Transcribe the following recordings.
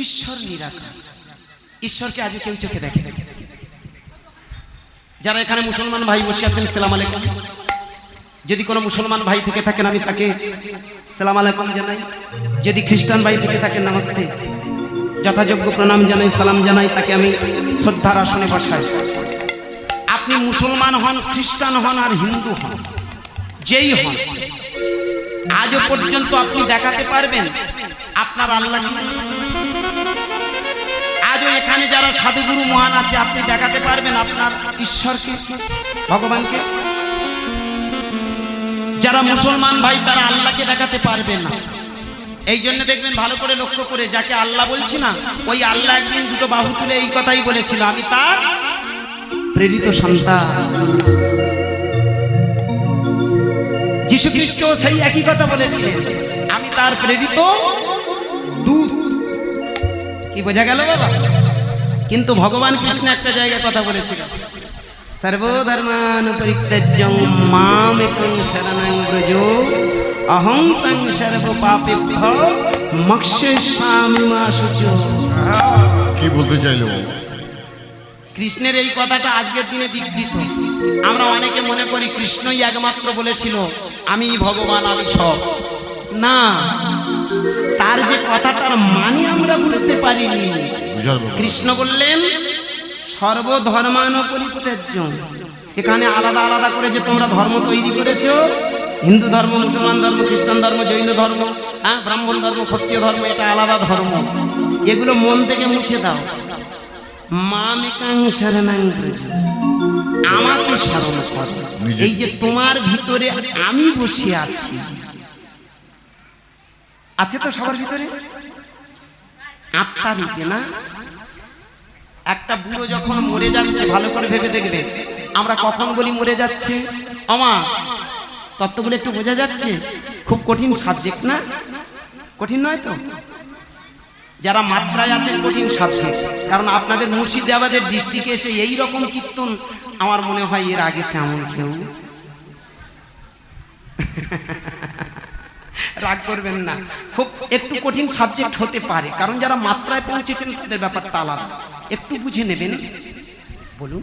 ঈশ্বর নিরাকার। ঈশ্বরকে আজ কেউ চোখে দেখে যারা এখানে মুসলমান ভাই বসে আছেন, সালাম আলাইকুম। যদি কোনো মুসলমান ভাই থেকে থাকেন, আমি তাকে সালাম আলাইকুম জানাই। যদি খ্রিস্টান ভাই থেকে থাকেন, নামাস্তে। যথাযোগ্য প্রণাম জানাই, সালাম জানাই, তাকে আমি শ্রদ্ধার আসনে বসাই। আপনি মুসলমান হন, খ্রিস্টান হন, আর হিন্দু হন। যেই হন। আজও পর্যন্ত আপনি দেখাতে পারবেন, আপনার আল্লাহ এখানে যারা সাধুগুরু মহান আছে, আপনি দেখাতে পারবেন আপনার ঈশ্বরকে, ভগবানকে। যারা মুসলমান ভাই, তারা আল্লাহকে দেখাতে পারবে না। এই জন্য দেখবেন, ভালো করে লক্ষ্য করে, যাকে আল্লাহ বলছি না, ওই আল্লাহ একদিন দুটো বাহু তুলে এই কথাই বলেছিল, আমি তার প্রেরিত সন্তান। যিশু খ্রিস্ট সেই একই কথা বলেছিলেন, আমি তার প্রেরিত দূত। কি বোঝা গেল বাবা? কিন্তু ভগবান কৃষ্ণ একটা জায়গায় কথা বলেছিলেন সর্বধর্মান পরিত্যাজ্যং মামেকং শরণং ব্রজ অহং তং সর্ব পাপেভ্য মক্ষেস্বামি মা শুচ কি বলতে চাইলো? কৃষ্ণের এই কথাটা আজকের দিনে বিকৃত। আমরা অনেকে মনে করি কৃষ্ণই একমাত্র বলেছিল আমি ভগবান আমি সব। না তার যে কথাটার মানে আমরা বুঝতে পারিনি। কৃষ্ণ বললেন সর্বধর্মান পরিত্যাজ্য এখানে আলাদা আলাদা করে যে তোমরা ধর্ম তৈরি করেছ হিন্দু ধর্ম মুসলমান ধর্ম খ্রিস্টান ধর্ম জৈন ধর্ম হ্যাঁ ব্রাহ্মণ ধর্ম ক্ষত্রিয় ধর্ম এটা আলাদা ধর্ম। এগুলো মন থেকে মুছে দাও। মামিকাং শরণাং আমাকে স্মরণ করো। এই যে তোমার ভিতরে আমি বসে আছি। আছে তো সবার ভিতরে? আত্মা রূপে না? একটা বুড়ো যখন মরে যাচ্ছে, ভালো করে ভেবে দেখবে। আমরা কখন বলি মরে যাচ্ছে? আমা তত্ত্বগুলো একটু বোঝা যাচ্ছে? খুব কঠিন সাবজেক্ট না? কঠিন নয় তো? যারা মাত্রায় আছেন, কঠিন সাবজেক্ট কারণ আপনাদের মুর্শিদাবাদের ডিস্ট্রিক্টে এসে এই রকম কীর্তন আমার মনে হয় এর আগে তেমন কেউ রাগ করবেন না। খুব একটু কঠিন সাবজেক্ট হতে পারে কারণ যারা মাত্রায় পৌঁছেছেন তাদের ব্যাপারটা আলাদা। একটু বুঝে নেবেন? বলুন।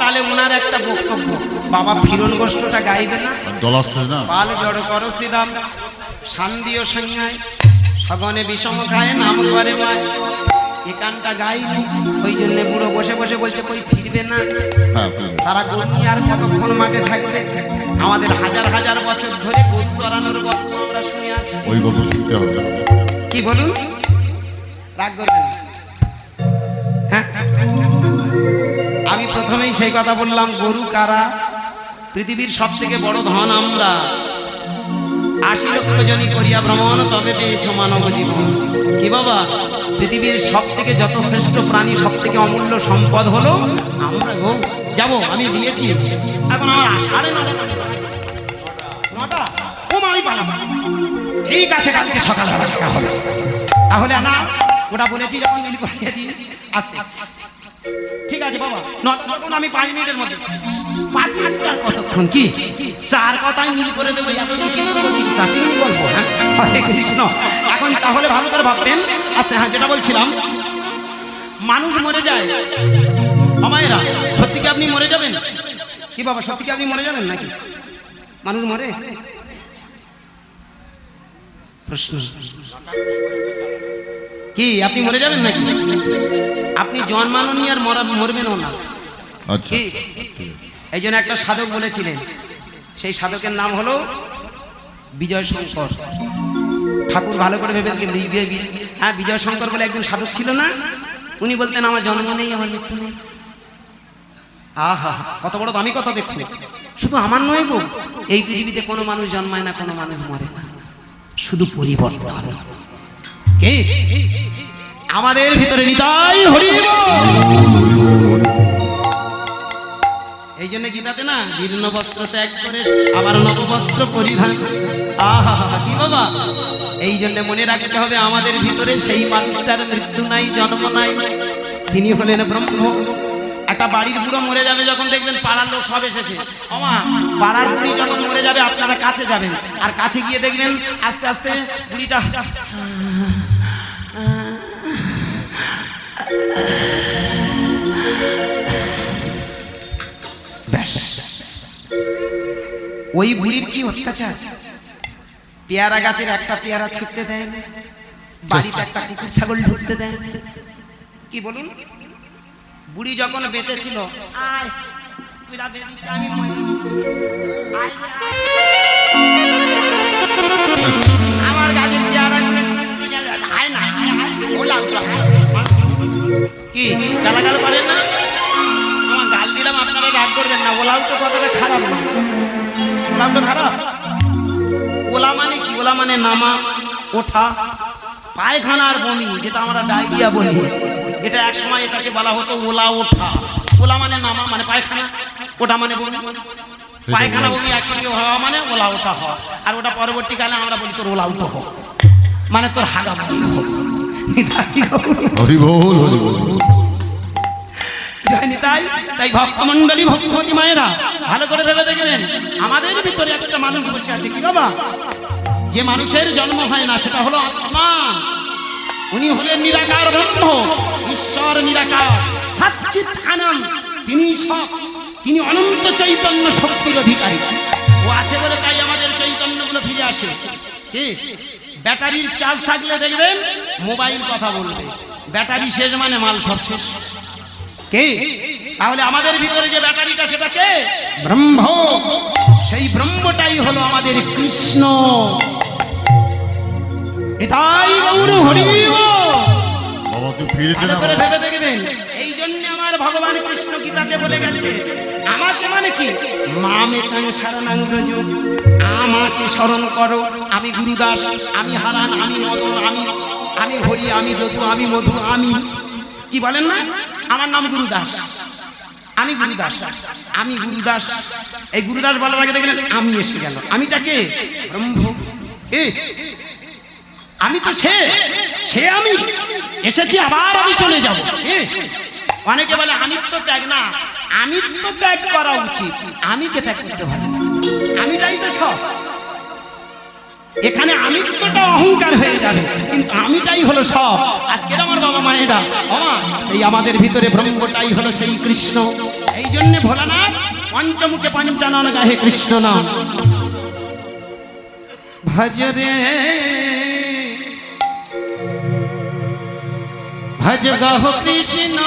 তাহলে ওনার একটা বক্তব্য বাবা ফিরন গোষ্ঠটা গাইবে না? আর দলাস্তে না? পাল জড় কর শ্রীদাম শান্তিও সংজ্ঞায় সগনে বিষম খায় নাম করে মায়। এ গানটা গাইনি ওই জন্য বুড়ো বসে বসে বলছে কই ফিরবে না? হ্যাঁ। তারা গরু আর কতক্ষণ মাঠে থাকবে? আমাদের হাজার হাজার বছর ধরে গরু চড়ানোর গল্প আমরা শুনে আসছি। ওই গল্প শুনতে হবে। কি বলুন? রাগ করবেন হ্যাঁ? আমি প্রথমেই সেই কথা বললাম গরু কারা? পৃথিবীর সব থেকে বড় ধন আমরা। আশি লক্ষ জনই করিয়া ভ্রমণ তবে পেয়েছ মানব জীবন। কি বাবা? পৃথিবীর সব থেকে যত শ্রেষ্ঠ প্রাণী সব থেকে অমূল্য সম্পদ হলো আমরা গো, যাব, আমি দিয়েছি। এখন আমার সাড়ে ঠিক আছে, কালকে সকাল সকাল হবে। তাহলে না ওটা বলেছি যখন মিল দিই। আস্তে। ঠিক আছে, বাবা। নতুন আমি পাঁচ মিনিটের মধ্যে। পাঁচ মিনিট আর কতক্ষণ? কি? চার কথাই মিল করে দেবো কি বলছি বলব হ্যাঁ? হরে কৃষ্ণ। এখন তাহলে ভালো করে ভাবতেন আস্তে হ্যাঁ যেটা বলছিলাম মানুষ মরে যায়। আমায়রা সত্যি কি আপনি মরে যাবেন? কি বাবা সত্যি কি আপনি মরে যাবেন নাকি? মানুষ মরে? প্রশ্ন। কি আপনি মরে যাবেন নাকি? আপনি জন্মাননি আর মরা মরবেনও না। আচ্ছা। কি? এই জন্য একটা সাধক বলেছিলেন। সেই সাধকের নাম হলো বিজয় শঙ্কর ঠাকুর ভালো করে ভেবে হ্যাঁ বিজয় শঙ্কর বলে একজন সাধক ছিল না? উনি বলতেন, আমার জন্ম নেই, আমার মৃত্যু নেই। কত বড় দামি কথা দেখুন শুধু আমার নয় গো, এই পৃথিবীতে কোনো মানুষ জন্মায় না, কোনো মানুষ মরে না। শুধু পরিবর্তন। আমাদের ভিতরে নিতাই হরি এই জন্য গীতাতে না জীর্ণ বস্ত্র ত্যাগ করে আবার নব বস্ত্র পরিধান। আহা, কি বাবা। এই জন্য মনে রাখতে হবে, আমাদের ভিতরে সেই মানুষটার মৃত্যু নাই, জন্ম নাই। তিনি হলেন ব্রহ্ম। একটা বাড়ির বুড়ো মরে যাবে যখন দেখবেন পাড়ার লোক সব এসেছে। পাড়ার বুড়ি যখন মরে যাবে, আপনারা কাছে যাবেন। আর কাছে গিয়ে দেখবেন আস্তে আস্তে বুড়িটা ওই বুড়ির কি অত্যাচার? পেয়ারা গাছের একটা পেয়ারা ছিটতে দেয়, বাড়িতে একটা কুকুর ছাগল ঢুকতে দেয়। না। কি বলুন? বুড়ি যখন বেঁচে ছিল আমার গাছের পেয়ারা। কি, গালাগাল পারেন না? আমার গাল দিলাম, আপনারা রাগ করবেন না। ওলাও তো কথাটা খারাপ না। ওলাও তো খারাপ? ওলা মানে কি? ওলা মানে নামা ওঠা পায়খানা আর বমি যেটা আমরা ডায়রিয়া বলি। এটা এক সময় এটাকে বলা হতো ওলা ওঠা। ওলা মানে নামা মানে পায়খানা ওটা মানে বমি। পায়খানা বমি একসঙ্গে হওয়া মানে ওলা ওঠা হওয়া। আর ওটা পরবর্তীকালে আমরা বলি তোর ওলা উঠো। মানে তোর হাগা তাই তাই ভক্তমন্ডলী ভক্তি মায়েরা ভালো করে আমাদের ভিতরে একটা মানুষ বসে আছে কি বাবা? যে মানুষের জন্ম হয় না, সেটা হলো আত্মা। উনি হলেন নিরাকার ব্রহ্ম, ঈশ্বর নিরাকার। সচ্চিত আনন্দ। তিনি সব, তিনি অনন্ত চৈতন্য শক্তির অধিকারী। ও আছে বলে তাই আমাদের চৈতন্যগুলো ফিরে আসে। কি? ব্যাটারির চার্জ থাকলে দেখবেন, মোবাইল কথা বলবে। ব্যাটারি শেষ মানে মাল সব শেষ। কে? তাহলে আমাদের ভিতরে যে ব্যাটারিটা, সেটা কে? ব্রহ্ম। সেই ব্রহ্মটাই হলো আমাদের কৃষ্ণ। নিতাই গৌর হরি। বল। বাবা তুই ফিরে ভালো করে ভেবে দেখবেন এই জন্য আমার ভগবান কৃষ্ণ গীতাতে বলে গেছে আমাকে মানে কি? ব্রজ আমাকে স্মরণ করো। আমি গুরুদাস আমি হারান আমি মদন আমি আমি হরি আমি যদু আমি মধু আমি। কি বলেন না? আমার নাম গুরুদাস। আমি গুরুদাস। আমি গুরুদাস। এই গুরুদাস বলার আগে দেখলেন আমি এসে গেল। আমিটাকে ব্রহ্ম। এ, আমি তো সে সে আমি। এসেছি, আবার আমি চলে যাব। অনেকে বলে, আমিত্ব ত্যাগ না। আমিত্ব ত্যাগ করা উচিত। আমি কে ত্যাগ করতে পারি। আমিটাই তো সব এখানে আমিত্বটা অহংকার হয়ে যাবে। কিন্তু আমিটাই হলো সব। আজকের আমার বাবা মায়েরা। বাবা, সেই আমাদের ভিতরে ব্রহ্মটাই হলো সেই কৃষ্ণ। এই জন্য ভোলানাথ, পঞ্চমুখে পঞ্চানন গাহে কৃষ্ণ নাম। ভজরে ভজ গহ কৃষ্ণ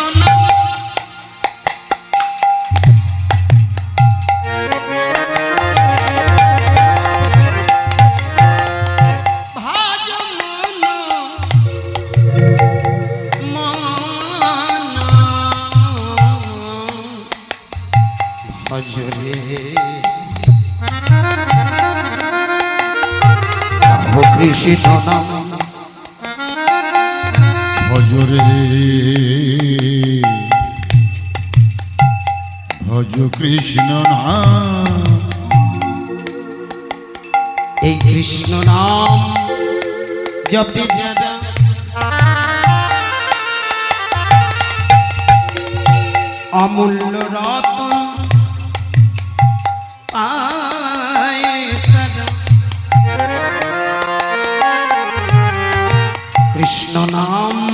ভজরে গহ কৃষ্ণ ভজরে ভজ কৃষ্ণ নাম এই কৃষ্ণ নাম জপে যারা অমূল্য রতন No, no.